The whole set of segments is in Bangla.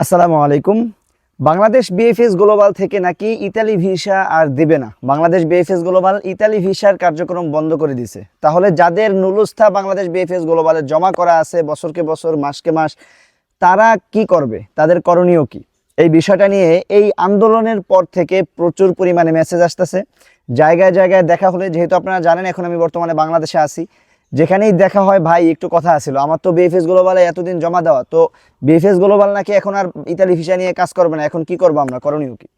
আসসালামু আলাইকুম। বাংলাদেশ বিএফএস গ্লোবাল থেকে নাকি ইতালি ভিসা আর দেবে না? বাংলাদেশ বিএফএস গ্লোবাল ইতালি ভিসার কার্যক্রম বন্ধ করে দিছে। তাহলে যাদের নুলুস্থা বাংলাদেশ বিএফএস গ্লোবালে জমা করা আছে বছরকে বছর, মাসকে মাস, তারা কি করবে? তাদের করণীয় কি? এই বিষয়টা নিয়ে এই আন্দোলনের পর থেকে প্রচুর পরিমাণে মেসেজ আসতেছে। জায়গায় জায়গায় দেখা হলে, যেহেতু আপনারা জানেন, এখন আমি বর্তমানে বাংলাদেশে আছি। যেখানেই দেখা হয়, ভাই, একটু কথা আছিল। আমার তো বিএফএস গ্লোবালে এতদিন জমা দেওয়া, তো বিএফএস গ্লোবাল নাকি এখন আর ইতালি ভিসা নিয়ে কাজ করবে না। এখন কি করব আমরা? করণীয় কি?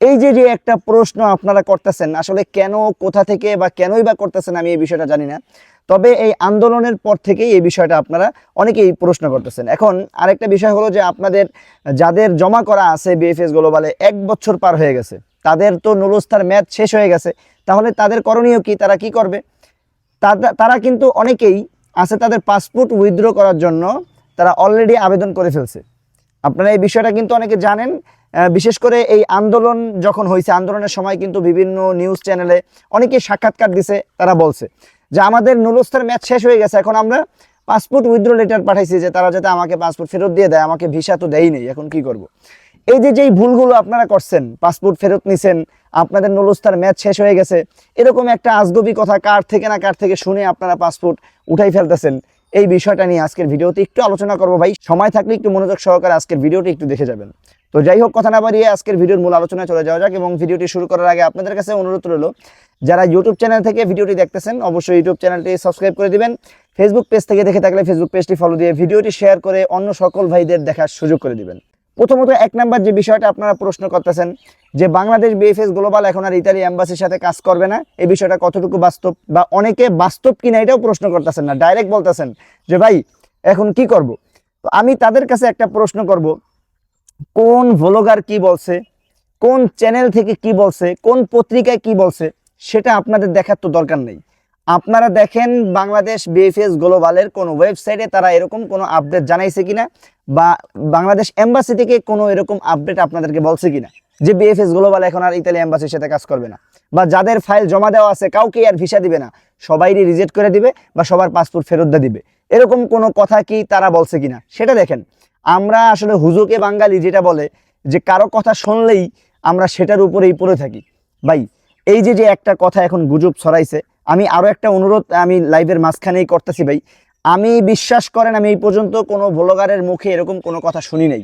এই যে যে একটা প্রশ্ন আপনারা করতেছেন, আসলে কেন, কোথা থেকে বা কেনই বা করতেছেন আমি এই বিষয়টা জানি না। তবে এই আন্দোলনের পর থেকেই এই বিষয়টা আপনারা অনেকেই প্রশ্ন করতেছেন। এখন আরেকটা বিষয় হলো যে, আপনাদের যাদের জমা করা আছে বিএফএস গ্লোবালে এক বছর পার হয়ে গেছে, তাদের তো নুলস্থার ম্যাচ শেষ হয়ে গেছে, তাহলে তাদের করণীয় কি? তারা কি করবে? তারা- কিন্তু অনেকেই আছে তাদের পাসপোর্ট উইথড্র করার জন্য তারা অলরেডি আবেদন করে ফেলছে আপনারা এই বিষয়টা কিন্তু অনেকে জানেন বিশেষ করে এই আন্দোলন যখন হয়েছে, আন্দোলনের সময় কিন্তু বিভিন্ন নিউজ চ্যানেলে অনেকে সাক্ষাৎকার দিছে, তারা বলছে যে আমাদের নুলস্থার ম্যাচ শেষ হয়ে গেছে, এখন আমরা পাসপোর্ট উইথড্র লেটার পাঠাইছি যে তারা যাতে আমাকে পাসপোর্ট ফেরত দিয়ে দেয়, আমাকে ভিসা তো দেয়ই নেই, এখন কি করব। এই যে যেই ভুলগুলো আপনারা করছেন, পাসপোর্ট ফেরত নিছেন, আপনাদের নুলস্থার ম্যাচ শেষ হয়ে গেছে, এরকম একটা আজগবি কথা কার থেকে না কার থেকে শুনে আপনারা পাসপোর্ট উঠাই ফেলতেছেন, এই বিষয়টা নিয়ে আজকের ভিডিওতে একটু আলোচনা করব ভাই। সময় থাকলে একটু মনোযোগ সহকারে আজকের ভিডিওটি একটু দেখে যাবেন। তো যাই হোক, কথা না বাড়িয়ে আজকের ভিডিওর মূল আলোচনায় চলে যাওয়া যাক এবং ভিডিওটি শুরু করার আগে আপনাদের কাছে অনুরোধ রইল, যারা ইউটিউব চ্যানেল থেকে ভিডিওটি দেখতেছেন, অবশ্যই ইউটিউব চ্যানেলটি সাবস্ক্রাইব করে দিবেন। ফেসবুক পেজ থেকে দেখে থাকলে ফেসবুক পেজটি ফলো দিয়ে ভিডিওটি শেয়ার করে অন্য সকল ভাইদের দেখার সুযোগ করে দিবেন। প্রথমত এক নাম্বার যে বিষয়টা আপনারা প্রশ্ন করতেছেন, যে বাংলাদেশ বিএফএস গ্লোবাল এখন আর ইতালি অ্যাম্বাসির সাথে কাজ করবে না, এই বিষয়টা কতটুকু বাস্তব বা অনেকে বাস্তব কিনা এটাও প্রশ্ন করতেছেন না ডাইরেক্ট বলতেছেন যে ভাই, এখন কি করব? তো আমি তাদের কাছে একটা প্রশ্ন করব, কোন ভ্লগার কি বলছে, কোন চ্যানেল থেকে কি বলছে, কোন পত্রিকায় কি বলছে, সেটা আপনাদের দেখার তো দরকার নেই। আপনারা দেখেন বাংলাদেশ বিএফএস গ্লোবালের কোন ওয়েবসাইটে তারা এরকম কোনো আপডেট জানাইছে কিনা? বা বাংলাদেশ এম্বাসি থেকে কোনো এরকম আপডেট আপনাদেরকে বলছে কিনা? যে বিএফএস গ্লোবাল এখন আর ইতালি এম্বাসির সাথে কাজ করবে না। বা যাদের ফাইল জমা দেওয়া আছে কাউকে আর ভিসা দিবে না। সবাইরই রিজেক্ট করে দিবে বা সবার পাসপোর্ট ফেরত দিয়ে দিবে। এরকম কোনো কথা কি তারা বলছে কিনা? সেটা দেখেন। আমরা আসলে হুজুকে বাঙালি যেটা বলে, যে কারও কথা শুনলেই আমরা সেটার উপরেই পড়ে থাকি। ভাই, এই যে যে একটা কথা এখন গুজব ছড়াইছে আমি আরও একটা অনুরোধ আমি লাইভের মাঝখানেই করতেছি ভাই। আমি বিশ্বাস করেন, আমি এই পর্যন্ত কোনো ভ্লগারের মুখে এরকম কোনো কথা শুনি নাই।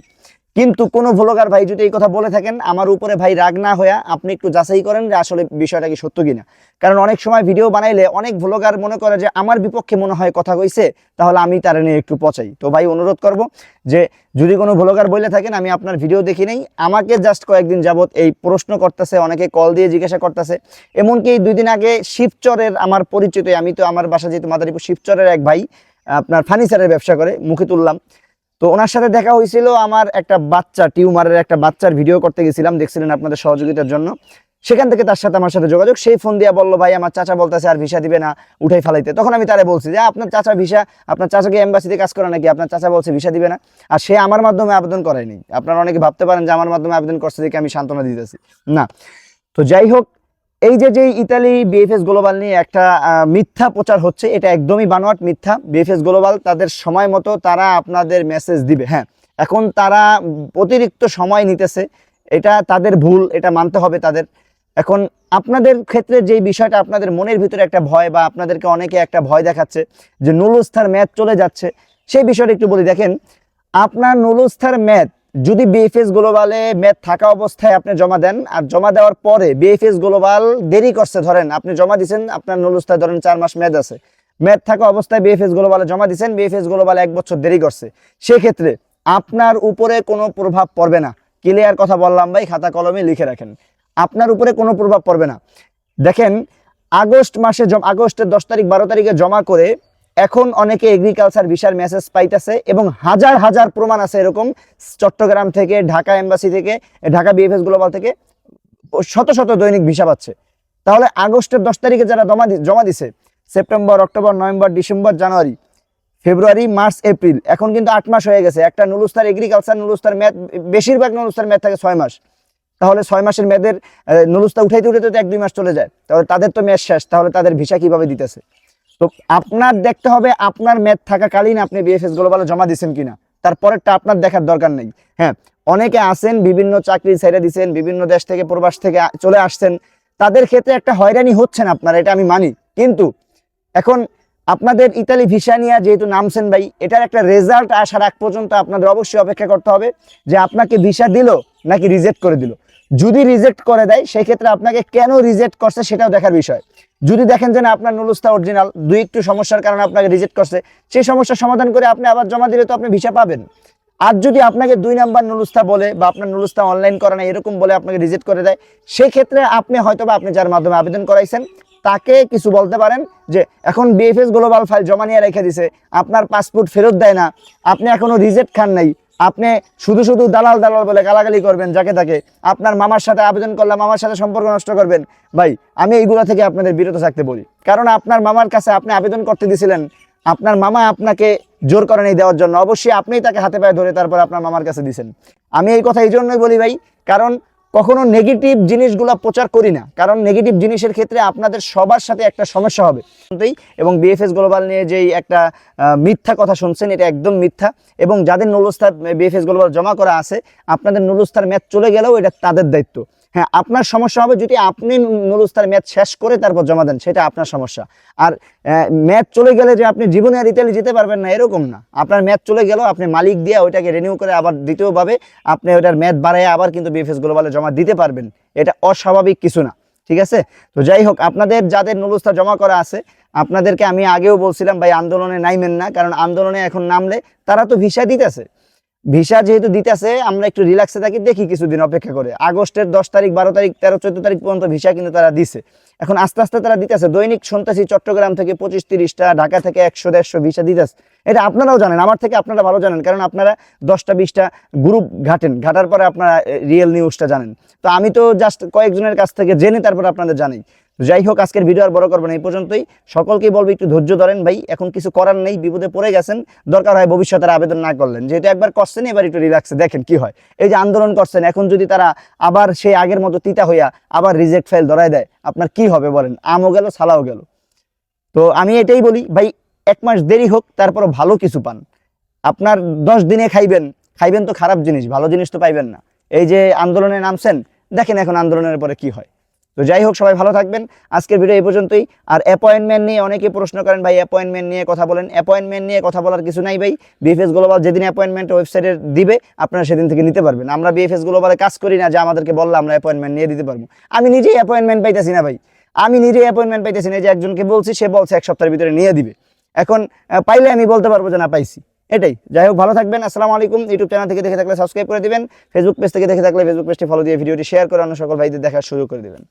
কিন্তু কোনো ভ্লগার ভাই যদি এই কথা বলে থাকেন, আমার উপরে ভাই রাগ না হইয়া আপনি একটু যাচাই করেন যে আসলে বিষয়টা কি সত্য কিনা। কারণ অনেক সময় ভিডিও বানাইলে অনেক ভ্লগার মনে করে যে আমার বিপক্ষে মনে হয় কথা কইছে, তাহলে আমি তার নিয়ে একটু পচাই। তো ভাই অনুরোধ করব যে যদি কোনো ভ্লগার বলে থাকেন, আমি আপনার ভিডিও দেখি নেই, আমাকে জাস্ট কয়েকদিন যাবত এই প্রশ্ন করতেছে, অনেকে কল দিয়ে জিজ্ঞাসা করতেছে। এমনকি দুই দিন আগে শিবচরের আমার পরিচিত, আমি তো আমার বাসা যেহেতু মাদারীপুর, শিবচরের এক ভাই, আপনার ফার্নিচারের ব্যবসা করে, মুখে তুললাম। তো ওনার সাথে দেখা হয়েছিল আমার একটা বাচ্চা, টিউমারের একটা বাচ্চার ভিডিও করতে গেছিলাম, দেখছিলেন আপনাদের সহযোগিতার জন্য। সেখান থেকে তার সাথে আমার সাথে যোগাযোগ, সেই ফোন দিয়া বলল, ভাই, আমার চাচা বলতেছে আর ভিসা দিবে না, উঠাই ফেলাইতে। তখন আমি তারে বলছি যে আপনার চাচা ভিসা, আপনার চাচাকে এম্বাসিতে কাজ করে নাকি? আপনার চাচা বলছে ভিসা দিবে না। আর সে আমার মাধ্যমে আবেদন করায়নি। আপনারা অনেকে ভাবতে পারেন যে, আমার মাধ্যমে আবেদন করছে দেখে আমি সান্ত্বনা দিতেছি। না। তো যাই হোক এই যে যে ইতালি বিএফএস গ্লোবাল নিয়ে একটা মিথ্যা প্রচার হচ্ছে, এটা একদমই বানোয়াট মিথ্যা। বিএফএস গ্লোবাল তাদের সময় মতো তারা আপনাদের মেসেজ দিবে হ্যাঁ। এখন তারা অতিরিক্ত সময় নিতেছে, এটা তাদের ভুল, এটা মানতে হবে তাদের। এখন আপনাদের ক্ষেত্রে যেই বিষয়টা আপনাদের মনের ভিতরে একটা ভয় বা আপনাদেরকে অনেকে একটা ভয় দেখাচ্ছে, যে নুলুস্থার ম্যাথ চলে যাচ্ছে, সেই বিষয়টা একটু বলি। দেখেন, আপনার নুলুস্থার ম্যাচ যদি বিএফএস গ্লোবালে ম্যাথ থাকা অবস্থায় আপনি জমা দেন, আর জমা দেওয়ার পরে বিএফএস গ্লোবাল দেরি করছে, ধরেন আপনি জমা দিচ্ছেন আপনার নুলুস্থায় ধরেন চার মাস মেয়াদ আছে। ম্যাথ থাকা অবস্থায় বিএফএস গ্লোবালে জমা দিচ্ছেন বিএফএস গ্লোবাল এক বছর দেরি করছে। সেক্ষেত্রে আপনার উপরে কোনো প্রভাব পড়বে না। ক্লিয়ার কথা বললাম ভাই, খাতা কলমে লিখে রাখেন। আপনার উপরে কোনো প্রভাব পড়বে না। দেখেন, আগস্ট মাসে আগস্টের দশ তারিখ, বারো তারিখে জমা করে এখন অনেকে এগ্রিকালচার ভিসার মেসেজ পাইতেছে এবং হাজার হাজার প্রমাণ আছে এরকম চট্টগ্রাম থেকে, ঢাকা এম্বাসি থেকে, ঢাকা বিএফএস গ্লোবাল থেকে শত শত দৈনিক ভিসা পাচ্ছে। তাহলে আগস্টের দশ তারিখে যারা জমা জমা দিছে, September, October, November, December, January, February, March, April, এখন কিন্তু আট মাস হয়ে গেছে। একটা নুলুস্তার এগ্রিকালচার নুলুস্তার ম্যাথ বেশিরভাগ নুলুস্তার ম্যাথ থাকে ছয় মাস। তাহলে ছয় মাসের মেয়াদের নুলুস্তা উঠাইতে উঠাইতে তো এক দুই মাস চলে যায়। তাহলে তাদের তো ম্যাচ শেষ, তাহলে তাদের ভিসা কীভাবে দিতেছে? তো আপনার দেখতে হবে আপনার ম্যাথ থাকাকালীন আপনি বিএফএস গ্লোবালে জমা দিচ্ছেন কিনা। তারপরেরটা আপনার দেখার দরকার নেই। হ্যাঁ অনেকে আসেন বিভিন্ন চাকরি ছেড়ে দিচ্ছেন বিভিন্ন দেশ থেকে, প্রবাস থেকে চলে আসছেন। তাদের ক্ষেত্রে একটা হয়রানি হচ্ছেন আপনারা, এটা আমি মানি। কিন্তু এখন আপনাদের ইতালি ভিসা নিয়ে যেহেতু নামছেন ভাই, এটার একটা রেজাল্ট আসার আগ পর্যন্ত আপনাদের অবশ্যই অপেক্ষা করতে হবে যে আপনাকে ভিসা দিল নাকি রিজেক্ট করে দিল। যদি রিজেক্ট করে দেয় সেই ক্ষেত্রে আপনাকে কেন রিজেক্ট করছে সেটাও দেখার বিষয়। যদি দেখেন যে না, আপনার নুলুস্তা অরিজিনাল দুই একটু সমস্যার কারণে আপনাকে রিজেক্ট করছে, সেই সমস্যার সমাধান করে আপনি আবার জমা দিলে তো আপনি ভিসা পাবেন। আর যদি আপনাকে দুই নাম্বার নুলুস্তা বলে বা আপনার নুলুস্তা অনলাইন করা নাই এরকম বলে আপনাকে রিজেক্ট করে দেয় সেই ক্ষেত্রে আপনি হয়তো বা আপনি যার মাধ্যমে আবেদন করাইছেন, তাকে কিছু বলতে পারেন যে, এখন বিএফএস গ্লোবাল ফাইল জমা নিয়ে রেখে দিছে, আপনার পাসপোর্ট ফেরত দেয় না, আপনি এখনও রিজেক্ট খান নাই। আপনি শুধু শুধু দালাল দালাল বলে গালাগালি করবেন, যাকে তাকে। আপনার মামার সাথে আবেদন করলাম মামার সাথে সম্পর্ক নষ্ট করবেন। ভাই, আমি এইগুলো থেকে আপনাদের বিরত থাকতে বলি। কারণ আপনার মামার কাছে আপনি আবেদন করতে দিয়েছিলেন আপনার মামা আপনাকে জোর করে নেই দেওয়ার জন্য। অবশ্যই আপনিই তাকে হাতে পায়ে ধরে তারপর আপনার মামার কাছে দিয়েছেন আমি এই কথা এই জন্যই বলি ভাই, কারণ কখনো নেগেটিভ জিনিসগুলো প্রচার করি না। কারণ নেগেটিভ জিনিসের ক্ষেত্রে আপনাদের সবার সাথে একটা সমস্যা হবে। এবং বিএফএস গ্লোবাল নিয়ে যেই একটা মিথ্যা কথা শুনছেন, এটা একদম মিথ্যা। এবং যাদের নুলস্থার বিএফএস গ্লোবাল জমা করা আছে, আপনাদের নুলস্থার ম্যাচ চলে গেলেও এটা তাদের দায়িত্ব। হ্যাঁ আপনার সমস্যা হবে যদি আপনি নুলস্থার ম্যাচ শেষ করে তারপর জমা দেন, সেটা আপনার সমস্যা। আর ম্যাচ চলে গেলে যে আপনি জীবনে আর ইতালি যেতে পারবেন না, এরকম না। আপনার ম্যাচ চলে গেলেও আপনি মালিক দিয়ে ওইটাকে রিনিউ করে আবার দ্বিতীয়ভাবে আপনি ওইটার ম্যাচ বাড়ায় আবার কিন্তু বিএফএস গ্লোবালে জমা দিতে পারবেন। এটা অস্বাভাবিক কিছু না, ঠিক আছে? তো যাই হোক, আপনাদের যাদের নুলস্থা জমা করা আছে, আপনাদেরকে আমি আগেও বলছিলাম, ভাই, আন্দোলনে নাইমেন না, কারণ আন্দোলনে এখন নামলে তারা তো ভিসা দিতেছে। ভিসা যেহেতু দিতেছে, আমরা একটু রিল্যাক্সে থাকি, দেখি কিছুদিন অপেক্ষা করে। আগস্টের দশ তারিখ, বারো তারিখ, তেরো, চোদ্দ তারিখ পর্যন্ত ভিসা কিন্তু তারা দিছে। এখন আস্তে আস্তে তারা দিতেছে। দৈনিক শুনতেছি চট্টগ্রাম থেকে পঁচিশ তিরিশটা, ঢাকা থেকে একশো, দেড়শো ভিসা দিতেছে। এটা আপনারাও জানেন, আমার থেকে আপনারা ভালো জানেন, কারণ আপনারা দশটা, বিশটা গ্রুপ ঘাটেন। ঘাটার পরে আপনারা রিয়েল নিউজটা জানেন। তো আমি তো জাস্ট কয়েকজনের কাছ থেকে জেনে তারপর আপনাদের জানাই। যাই হোক আজকের ভিডিও আর বড় করবেন এই পর্যন্তই। সকলকেই বলব, একটু ধৈর্য ধরেন ভাই, এখন কিছু করার নেই, বিপদে পড়ে গেছেন, দরকার হয় ভবিষ্যতে আর আবেদন না করলেন। যেহেতু একবার করছেন, এবার একটু রিল্যাক্সে দেখেন কি হয়। এই যে আন্দোলন করছেন, এখন যদি তারা আবার সেই আগের মতো তিতা হইয়া আবার রিজেক্ট ফাইল ধরায় দেয়, আপনার কি হবে বলেন? আমও গেল, সালাও গেল। তো আমি এটাই বলি, ভাই, এক মাস দেরি হোক তারপর ভালো কিছু পান। আপনার দশ দিনে খাইবেন খাইবেন তো খারাপ জিনিস, ভালো জিনিস তো পাইবেন না। এই যে আন্দোলনে নামছেন, দেখেন এখন আন্দোলনের পরে কি হয়। তো যাই হোক, সবাই ভালো থাকবেন। আজকের ভিডিও এই পর্যন্তই। আর অ্যাপয়েন্টমেন্ট নিয়ে অনেকে প্রশ্ন করেন, ভাই অ্যাপয়েন্টমেন্ট নিয়ে কথা বলেন। অ্যাপয়েন্টমেন্ট নিয়ে কথা বলার কিছু নাই ভাই। বিএফএস গ্লোবাল যেদিন অ্যাপয়েন্টমেন্ট ওয়েবসাইটে দিবে, আপনারা সেদিন থেকে নিতে পারবেন। আমরা বিএফএস গ্লোবালে কাজ করি না যে আমাদেরকে বললে আমরা অ্যাপয়েন্টমেন্ট নিয়ে দিতে পারব। আমি নিজেই অ্যাপয়েন্টমেন্ট পাইতেছি না ভাই। আমি নিজেই অ্যাপয়েন্টমেন্ট পাইতেছি না যে একজনকে বলছি, সে বলছে এক সপ্তাহের ভিতরে নিয়ে দিবে। এখন পাইলে আমি বলতে পারব যে না, পাইছি। এটাই। যাই হোক, ভালো থাকবেন। আসসালামু আলাইকুম। ইউটিউব চ্যানেল থেকে দেখে থাকলে সাবস্ক্রাইব করে দিবেন। ফেসবুক পেজ থেকে দেখে থাকলে ফেসবুক পেজটি ফলো দিয়ে ভিডিওটি শেয়ার করে অন্য সকল ভাইদের দেখার সুযোগ করে দিবেন।